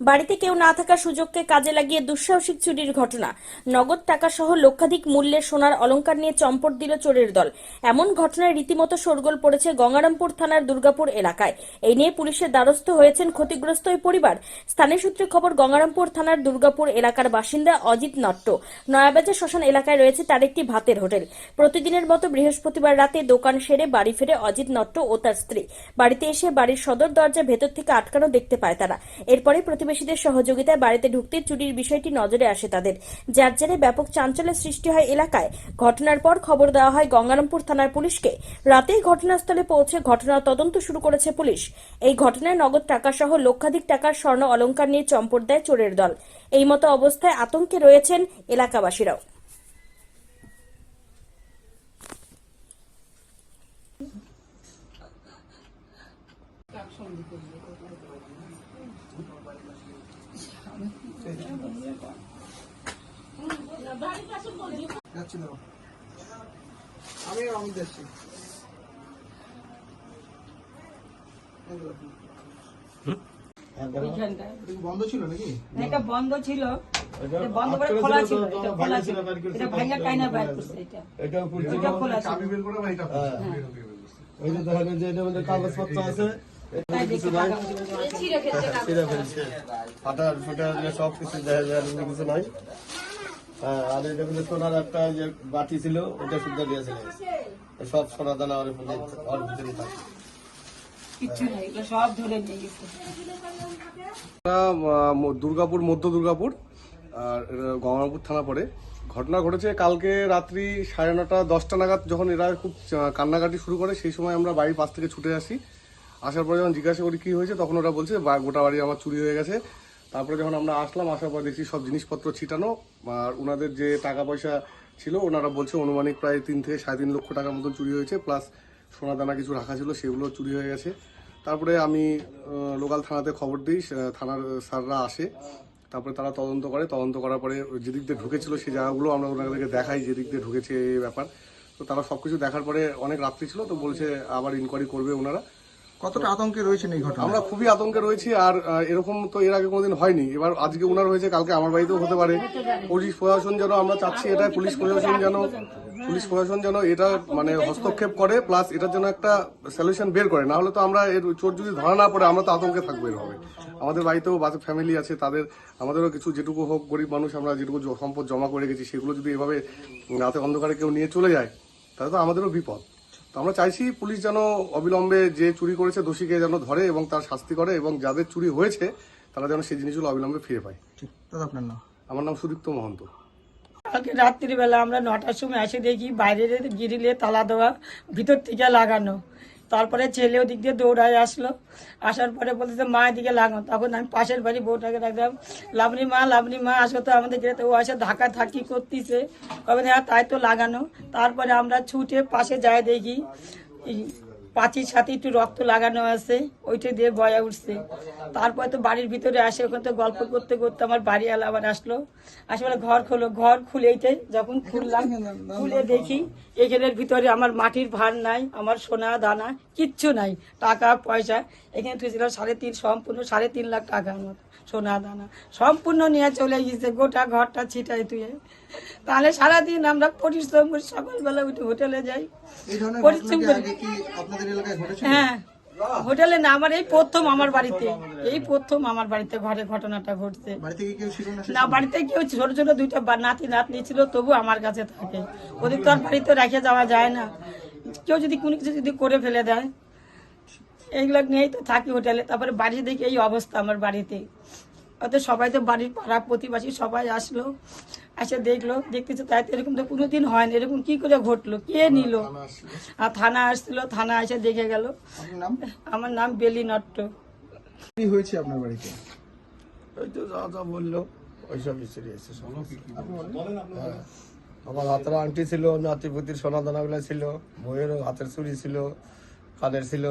বাড়িতে কেউ না থাকার সুযোগকে কাজে লাগিয়ে দুঃসাহসিক চুরির ঘটনা। নগদ টাকা সহ লক্ষাধিক মূল্যের সোনার অলংকার নিয়ে চম্পট দিল চোরের দল। এমন ঘটনায় রীতিমতো শোরগোল পড়েছে গঙ্গারামপুর থানার দুর্গাপুর এলাকায়। এই নিয়ে পুলিশের দ্বারস্থ হয়েছেন ক্ষতিগ্রস্ত ওই পরিবার। স্থানীয় সূত্রে খবর, গঙ্গারামপুর থানার দুর্গাপুর এলাকার বাসিন্দা অজিত নট্ট। নয়াবাজার শ্মশান এলাকায় রয়েছে তার একটি ভাতের হোটেল। প্রতিদিনের মতো বৃহস্পতিবার রাতে দোকান সেরে বাড়ি ফিরে অজিত নট্ট ও তার স্ত্রী। বাড়িতে এসে বাড়ির সদর দরজা ভেতর থেকে আটকানো দেখতে পায় তারা। এরপরে প্রতিবেশীদের সহযোগিতায় বাড়িতে ঢুকতে চুরির বিষয়টি নজরে আসে তাদের। যার জেরে ব্যাপক চাঞ্চল্যের সৃষ্টি হয় এলাকায়। ঘটনার পর খবর দেওয়া হয় গঙ্গারামপুর থানার পুলিশকে। রাতেই ঘটনাস্থলে পৌঁছে ঘটনার তদন্ত শুরু করেছে পুলিশ। এই ঘটনায় নগদ টাকা সহ লক্ষাধিক টাকার স্বর্ণ অলঙ্কার নিয়ে চম্পট দেয় চোরের দল। এই মতো অবস্থায় আতঙ্কে রয়েছেন এলাকাবাসীরাও। আমি বন্ধ ছিল নাকি এটা বন্ধ ছিল। এটা বন্ধ করে খোলা ছিল এটা খোলা ছিল। এটা ভাঙা কাইনা বাইর করছে এটা। এটা উপর এটা খোলা ছিল। চাবি বের করে এটা। ওই যে দেখা যে এটার মধ্যে কাগজপত্র আছে ফাটার ফুটার সব কিছু দেখা যায় কিছু নাই হ্যাঁ আর এটা মধ্যে সোনার একটা যে বাটি ছিল ওটা শুদ্ধ দিয়েছিল সব সোনা দানা ওর ওর ভিতরে থাকে দুর্গাপুর, মধ্য দুর্গাপুর আর এটা গঙ্গারামপুর থানা পড়ে। ঘটনা ঘটেছে কালকে রাত্রি সাড়ে নটা, দশটা নাগাদ যখন এরা খুব কান্নাকাটি শুরু করে, সেই সময় আমরা বাড়ির পাশ থেকে ছুটে আসি। আসার পরে যখন জিজ্ঞাসা করি, কি হয়েছে? তখন ওরা বলছে, বা, গোটা বাড়ি আমার চুরি হয়ে গেছে। তারপরে যখন আমরা আসলাম, আসার পর দেখছি সব জিনিসপত্র ছিটানো। আর ওনাদের যে টাকা পয়সা ছিল ওনারা বলছে অনুমানিক প্রায় তিন থেকে সাড়ে তিন লক্ষ টাকার মতন চুরি হয়েছে, প্লাস সোনা দানা কিছু রাখা ছিল, সেগুলো চুরি হয়ে গেছে। তারপরে আমি লোকাল থানাতে খবর দিই থানার স্যাররা আসে। তারপরে তারা তদন্ত করে। তদন্ত করার পরে যেদিক দিয়ে ঢুকেছিল সেই জায়গাগুলো আমরা ওনাদেরকে দেখাই, যেদিক দিয়ে ঢুকেছে এই ব্যাপার। তো তারা সবকিছু দেখার পরে অনেক রাত্রি ছিল, তো বলছে আবার ইনকোয়ারি করবে ওনারা কতটা আতঙ্কে রয়েছেন এই ঘটনা আমরা খুবই আতঙ্কে রয়েছি আর এরকম তো এর আগে কোনোদিন হয়নি। এবার আজকে ওনার হয়েছে, কালকে আমার বাড়িতেও হতে পারে। পুলিশ প্রশাসন যেন, আমরা চাচ্ছি এটা পুলিশ প্রশাসন যেন, পুলিশ প্রশাসন যেন এটা মানে হস্তক্ষেপ করে প্লাস এটার জন্য একটা সলিউশন বের করে। না হলে তো আমরা এর চোর যদি ধরা না পড়ে, আমরা তো আতঙ্কে থাকব এরভাবে আমাদের বাড়িতেও বাচ্চা ফ্যামিলি আছে, তাদের, আমাদেরও কিছু যেটুকু হোক, গরিব মানুষ, আমরা যেটুকু সম্পদ জমা করে গেছি সেগুলো যদি এভাবে রাতে অন্ধকারে কেউ নিয়ে চলে যায়, তাহলে তো আমাদেরও বিপদ। তো আমরা চাইছি পুলিশ যেন অবিলম্বে যে চুরি করেছে দোষীকে যেন ধরে এবং তার শাস্তি করে এবং যাদের চুরি হয়েছে তারা যেন সেই জিনিসগুলো অবিলম্বে ফিরে পায়। ঠিক। দাদা আপনার নাম? আমার নাম সুদীপ্ত মহন্ত। কালকে রাত্রিবেলা আমরা নটার সময় এসে দেখি বাইরে গিরিলে তালা দেওয়া ভিতর থেকে লাগানো। তারপরে ছেলে ওদিক দিয়ে দৌড়ায় আসলো। আসার পরে বলতে মা, এদিকে লাগানো তখন আমি পাশের বাড়ি বউটাকে রাখলাম লাবনি মা লাবনি মা, আসো তো আমাদের যেতে ও আসে ধাক্কা থাকি করতেছে। কবে তাই তো লাগানো। তারপরে আমরা ছুটে পাশে যায় দেখি পাঁচির সাথে একটু রক্ত লাগানো আছে, ওইটা দিয়ে বয়া উঠছে। তারপরে তো বাড়ির ভিতরে আসে, ওখানে তো গল্প করতে করতে আমার বাড়ি আলা আবার আসলো। আসলে ঘর খোলো। ঘর খুলেইতে যখন খুললাম, খুলে দেখি, এখানের ভিতরে আমার মাটির ভার নাই, আমার সোনা দানা, কিচ্ছু নাই, টাকা, পয়সা। এখানে তুই ছিল সাড়ে তিন, সম্পূর্ণ সাড়ে তিন লাখ টাকার মতো সোনা দানা সম্পূর্ণ নিয়ে চলে গেছে গোটা ঘরটা ছিটাই তুই তাহলে সারাদিন আমরা পরিশ্রম করি সকালবেলা উঠে হোটেলে যাই। পরিশ্রম করি। হ্যাঁ হোটেলে না আমার এই প্রথম আমার বাড়িতে। এই প্রথম আমার বাড়িতে ঘরে ঘটনাটা ঘটছে। না বাড়িতে কেউ ছোট ছোট দুইটা নাতি নাতনি ছিল তবু আমার কাছে থাকে। ওদের তো আর বাড়িতে রেখে যাওয়া যায় না। কেউ যদি কোনো কিছু যদি করে ফেলে দেয়। এইগুলো নিয়েই তো থাকি হোটেলে। তারপরে বাড়ি দেখে এই অবস্থা আমার বাড়িতে। অত সবাই তো বাড়ির পাড়া প্রতিবাসী সবাই আসলো এসে দেখল দেখতেছে তাই তো এরকম তো কোনোদিন হয় না এরকম কি করে ঘটলো? কে নিল? আর থানা আসছিল থানা এসে দেখে গেল। আমার নাম বেলি নট্ট। কি হয়েছে আপনার বাড়িতে? ওই তো যা যা বলল ওইসব চুরি সব আপনি বলেন। হ্যাঁ। আমার হাতের আংটি ছিল নাতিপুতির সোনা দানাগুলো ছিল বইয়েরও হাতের চুড়ি ছিল কানের ছিল।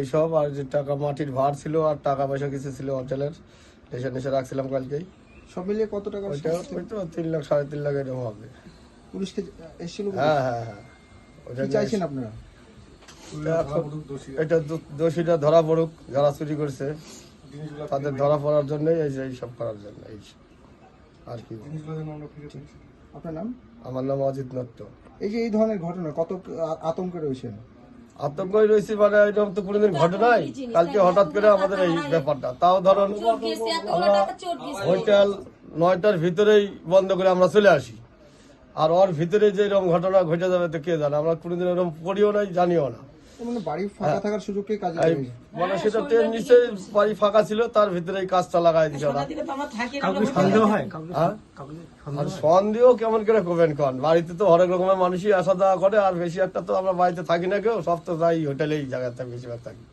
এইসব আর যে টাকা মাটির ভার ছিল আর টাকা পয়সা কিছু ছিল অঞ্চলের নেশা নেশা রাখছিলাম কালকেই। সব মিলিয়ে কত টাকা ওইটা ওই তো তিন লাখ সাড়ে তিন লাখ এরকম হবে। পুলিশকে এসেছিল হ্যাঁ হ্যাঁ হ্যাঁ। ওইটা কি চাইছেন আপনারা? এটা দোষীরা ধরা পড়ুক যারা চুরি করছে তাদের ধরা পড়ার জন্য এই যে এইসব করার জন্য এই আর কি। আপনার নাম? আমার নাম অজিত নট্ট। এই যে এই ধরনের ঘটনা কত আতঙ্কে রয়েছেন? আতঙ্কই রয়েছে মানে এরকম তো কোনোদিন ঘটে নাই। কালকে হঠাৎ করে আমাদের এই ব্যাপারটা। তাও ধরুন আমরা হোটেল নয়টার ভিতরেই বন্ধ করে আমরা চলে আসি। আর ওর ভিতরে যে এরকম ঘটনা ঘটে যাবে তো কে জানে? আমরা কোনোদিন এরকম করিও নাই জানিও না। মানে বাড়ি ফাঁকা থাকার সুযোগকে কাজে মানে সেটা ট্রেন নিচে বাড়ি ফাঁকা ছিল তার ভিতরে এই কাজটা লাগাই দিছে ওরা হ্যাঁ? আর সন্দেহ কেমন করে করবেন কন? বাড়িতে তো হরেক রকমের মানুষই আসা যাওয়া করে আর বেশি একটা তো আমরা বাড়িতে থাকি না কেউ সব তো যাই হোটেলেই জায়গাতে বেশিরভাগ থাকি।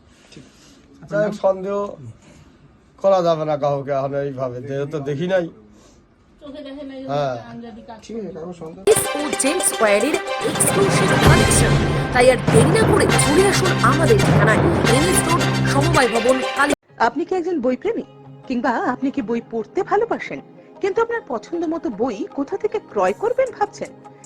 যাই হোক, সন্দেহ করা যাবে না কাউকে এখন এইভাবে যেহেতু দেখি নাই। হ্যাঁ। ঠিক আছে কারও সন্তান জেমস স্কোয়ারের এক্সক্লুসিভ কালেকশন তাই আর দেরি না করে চলে আসুন আমাদের ঠিকানায় এনএস রোড সমবায় ভবন কালী আপনি কি একজন বই প্রেমী কিংবা আপনি কি বই পড়তে ভালোবাসেন? কিন্তু আপনার পছন্দ মতো বই কোথা থেকে ক্রয় করবেন ভাবছেন?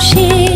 心。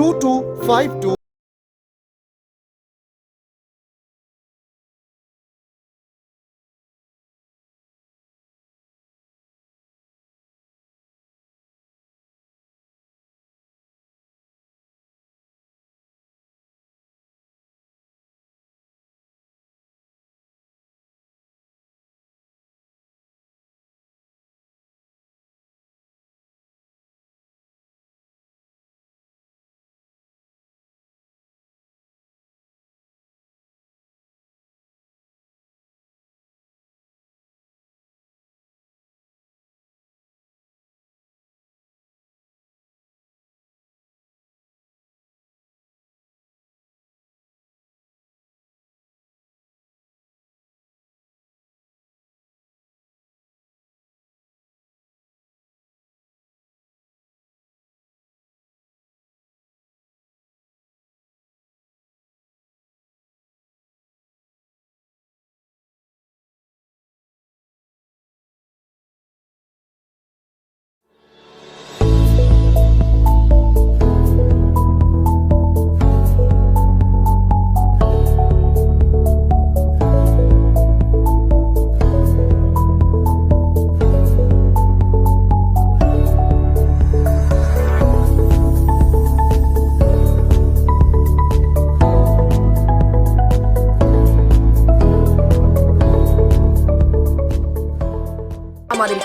two two five two